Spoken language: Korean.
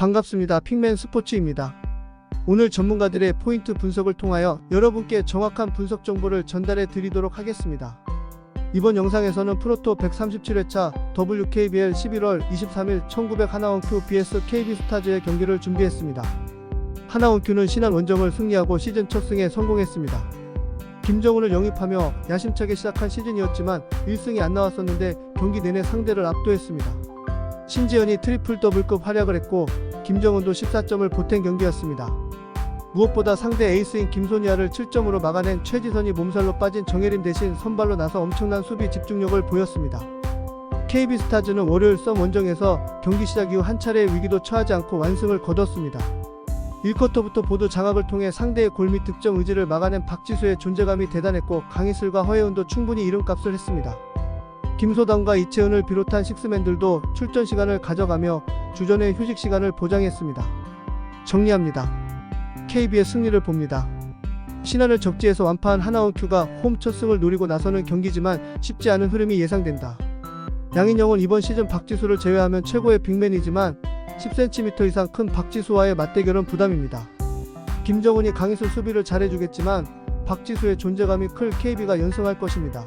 반갑습니다. 핑맨 스포츠입니다. 오늘 전문가들의 포인트 분석을 통하여 여러분께 정확한 분석 정보를 전달해 드리도록 하겠습니다. 이번 영상에서는 프로토 137회차 WKBL 11월 23일 1900 하나원큐 vs KB스타즈의 경기를 준비했습니다. 하나원큐는 신한 원정을 승리하고 시즌 첫 승에 성공했습니다. 김정은을 영입하며 야심차게 시작한 시즌이었지만 1승이 안 나왔었는데 경기 내내 상대를 압도했습니다. 신지현이 트리플 더블급 활약을 했고 김정은도 14점을 보탠 경기였습니다. 무엇보다 상대 에이스인 김소니아를 7점으로 막아낸 최지선이 몸살로 빠진 정예림 대신 선발로 나서 엄청난 수비 집중력을 보였습니다. KB스타즈는 월요일 썸 원정에서 경기 시작 이후 한 차례의 위기도 처하지 않고 완승을 거뒀습니다. 1쿼터부터 보도 장악을 통해 상대의 골및 득점 의지를 막아낸 박지수의 존재감이 대단했고 강희슬과 허예은도 충분히 이름값을 했습니다. 김소담과 이채은을 비롯한 식스맨들도 출전 시간을 가져가며 주전의 휴식 시간을 보장했습니다. 정리합니다. KB의 승리를 봅니다. 신한을 적지에서 완파한 하나원 큐가 홈첫 승을 노리고 나서는 경기지만 쉽지 않은 흐름이 예상된다. 양인영은 이번 시즌 박지수를 제외하면 최고의 빅맨이지만 10cm 이상 큰 박지수와의 맞대결은 부담입니다. 김정은이 강희수 수비를 잘해주겠지만 박지수의 존재감이 클 KB가 연승할 것입니다.